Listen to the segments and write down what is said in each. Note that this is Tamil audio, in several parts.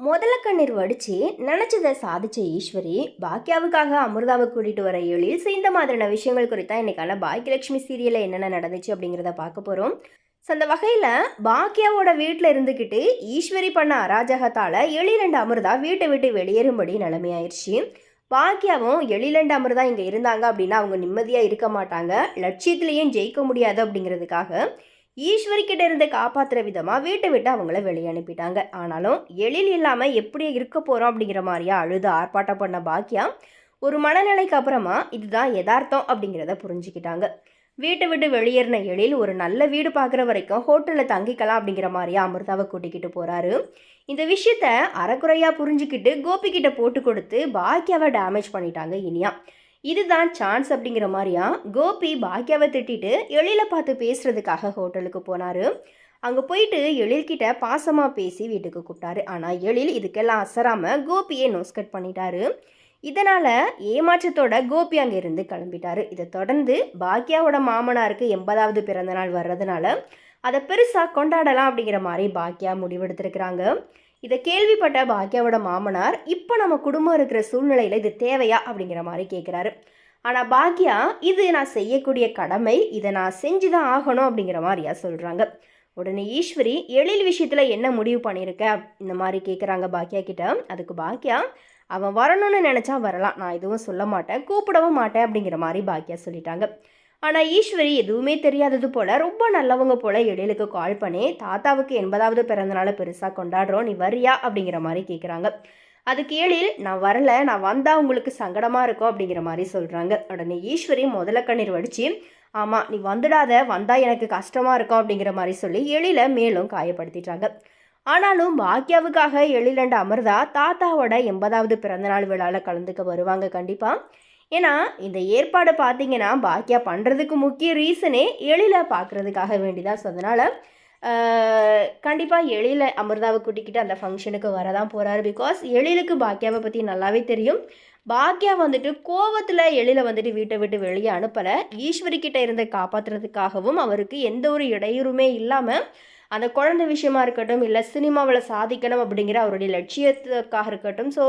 முதல்ல கண்ணீர் வடிச்சு நினைச்சதை சாதிச்ச ஈஸ்வரி பாக்கியாவுக்காக அமிர்தாவை கூட்டிட்டு வர எழில் சேர்ந்த இந்த மாதிரியான விஷயங்கள் குறித்தா இன்னைக்கான பாக்கியலட்சுமி சீரியலில் என்னென்ன நடந்துச்சு அப்படிங்கிறத பார்க்க போகிறோம் ஸோ அந்த வகையில் பாக்கியாவோட வீட்டில் இருந்துக்கிட்டு ஈஸ்வரி பண்ண அராஜகத்தால் எழிலண்டு அமிர்தா வீட்டை விட்டு வெளியேறும்படி நிலைமையாயிருச்சு. பாக்கியாவும் எழிலண்டு அமிர்தா இங்கே இருந்தாங்க அப்படின்னா அவங்க நிம்மதியாக இருக்க மாட்டாங்க. லட்சியத்திலையும் ஜெயிக்க முடியாது அப்படிங்கிறதுக்காக ஈஸ்வரி கிட்ட இருந்து காப்பாத்துற விதமாக வீட்டை விட்டு அவங்கள வெளியே அனுப்பிட்டாங்க. ஆனாலும் எழில் இல்லாமல் எப்படி இருக்க போகிறோம் அப்படிங்கிற மாதிரியா அழுது ஆர்ப்பாட்டம் பண்ண பாக்கியா? ஒரு மனநிலைக்கு அப்புறமா இதுதான் யதார்த்தம் அப்படிங்கிறத புரிஞ்சுக்கிட்டாங்க. வீட்டை விட்டு வெளியேறின எழில் ஒரு நல்ல வீடு பார்க்குற வரைக்கும் ஹோட்டலில் தங்கிக்கலாம் அப்படிங்கிற மாதிரியா அமிர்தாவை கூட்டிக்கிட்டு போகிறாரு இந்த விஷயத்த அறக்குறையாக புரிஞ்சுக்கிட்டு கோபிக்கிட்ட போட்டு கொடுத்து பாக்கியாவை டேமேஜ் பண்ணிட்டாங்க இனியா. இதுதான் சான்ஸ் அப்படிங்கிற மாதிரியா? கோபி பாக்கியாவை திட்டிட்டு எழில பார்த்து பேசுறதுக்காக ஹோட்டலுக்கு போனார். அங்கே போயிட்டு எழில்கிட்ட பாசமாக பேசி வீட்டுக்கு கூப்பிட்டாரு. ஆனால் எழில் இதுக்கெல்லாம் அசராமல் கோபியை நோஸ்கட் பண்ணிட்டாரு. இதனால் ஏமாற்றத்தோட கோபி அங்கே இருந்து கிளம்பிட்டாரு. இதை தொடர்ந்து பாக்யாவோட மாமனாருக்கு எண்பதாவது பிறந்தநாள் வர்றதுனால அதை பெருசாக கொண்டாடலாம் அப்படிங்கிற மாதிரி பாக்கியா முடிவெடுத்திருக்கிறாங்க. இதை கேள்விப்பட்ட பாக்யாவோட மாமனார் இப்போ நம்ம குடும்பம் இருக்கிற சூழ்நிலையில் இது தேவையா அப்படிங்கிற மாதிரி கேட்குறாரு ஆனால் பாக்கியா இது நான் செய்யக்கூடிய கடமை இதை நான் செஞ்சு தான் ஆகணும் அப்படிங்கிற மாதிரியா சொல்கிறாங்க உடனே ஈஸ்வரி எழில் விஷயத்தில் என்ன முடிவு பண்ணியிருக்க? இந்த மாதிரி கேட்குறாங்க பாக்கியா கிட்ட. அதுக்கு பாக்யா அவன் வரணும்னு நினச்சா வரலாம். நான் எதுவும் சொல்ல மாட்டேன் கூப்பிடவும் மாட்டேன் அப்படிங்கிற மாதிரி பாக்கியா சொல்லிட்டாங்க. ஆனால் ஈஸ்வரி எதுவுமே தெரியாதது போல் ரொம்ப நல்லவங்க போல் எழிலுக்கு கால் பண்ணி தாத்தாவுக்கு எண்பதாவது பிறந்தநாளை பெருசாக கொண்டாடுறோம் நீ வரியா அப்படிங்கிற மாதிரி கேட்குறாங்க அதுக்கு எழில் நான் வரல நான் வந்தால் உங்களுக்கு சங்கடமாக இருக்கும் அப்படிங்கிற மாதிரி சொல்கிறாங்க உடனே ஈஸ்வரி முதல்ல கண்ணீர் வடித்து ஆமாம் நீ வந்துடாத வந்தால் எனக்கு கஷ்டமாக இருக்கும் அப்படிங்கிற மாதிரி சொல்லி எழில மேலும் காயப்படுத்திட்டாங்க. ஆனாலும் பாக்யாவுக்காக எழிலண்ட அமிர்தா தாத்தாவோட எண்பதாவது பிறந்தநாள் விழாவில் கலந்துக்க வருவாங்க கண்டிப்பாக ஏன்னா இந்த ஏற்பாடை பார்த்தீங்கன்னா பாக்கியா பண்ணுறதுக்கு முக்கிய ரீசனே எழில பார்க்குறதுக்காக வேண்டிதான். ஸோ அதனால் கண்டிப்பாக எழில அமிர்தாவை கூட்டிக்கிட்டு அந்த ஃபங்க்ஷனுக்கு வரதான் போகிறாரு பிகாஸ் எழிலுக்கு பாக்கியாவை பற்றி நல்லாவே தெரியும். பாக்யா வந்துட்டு கோவத்தில் எழில வந்துட்டு வீட்டை விட்டு வெளியே அனுப்பலை. ஈஸ்வரி கிட்ட இருந்து காப்பாற்றுறதுக்காகவும் அவருக்கு எந்த ஒரு இடையூறுமே இல்லாமல் அந்த குழந்தை விஷயமா இருக்கட்டும் இல்லை சினிமாவில் சாதிக்கணும் அப்படிங்கிற அவருடைய லட்சியத்துக்காக இருக்கட்டும். ஸோ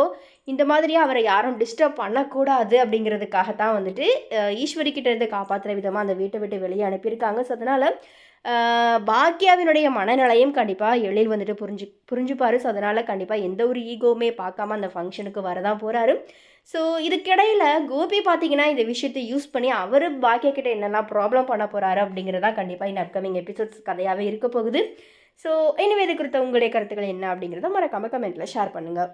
இந்த மாதிரி அவரை யாரும் டிஸ்டர்ப் பண்ணக்கூடாது அப்படிங்கிறதுக்காக தான் வந்துட்டு ஈஸ்வரி கிட்ட இருந்து காப்பாற்றுற விதமாக அந்த வீட்டை விட்டு வெளியே அனுப்பியிருக்காங்க. ஸோ அதனால் பாக்கியாவினுடைய மனநிலையும் கண்டிப்பாக எழில் வந்துட்டு புரிஞ்சு புரிஞ்சுப்பாரு. ஸோ அதனால் கண்டிப்பாக எந்த ஒரு ஈகோவுமே பார்க்காம அந்த ஃபங்க்ஷனுக்கு வரதான் போகிறாரு ஸோ இதுக்கிடையில் கோபி பார்த்தீங்கன்னா இந்த விஷயத்தை யூஸ் பண்ணி அவர் பாக்கியா கிட்ட என்னெல்லாம் ப்ராப்ளம் பண்ண போகிறாரு அப்படிங்கிறதான் கண்டிப்பாக இந்த அப்கமிங் எபிசோட்ஸ் கதையாகவே இருக்க போகுது. ஸோ இனிமே இது குறித்த உங்களுடைய கருத்துக்கள் என்ன அப்படிங்கிறத மறக்காமல் கமெண்ட்டில் ஷேர் பண்ணுங்கள்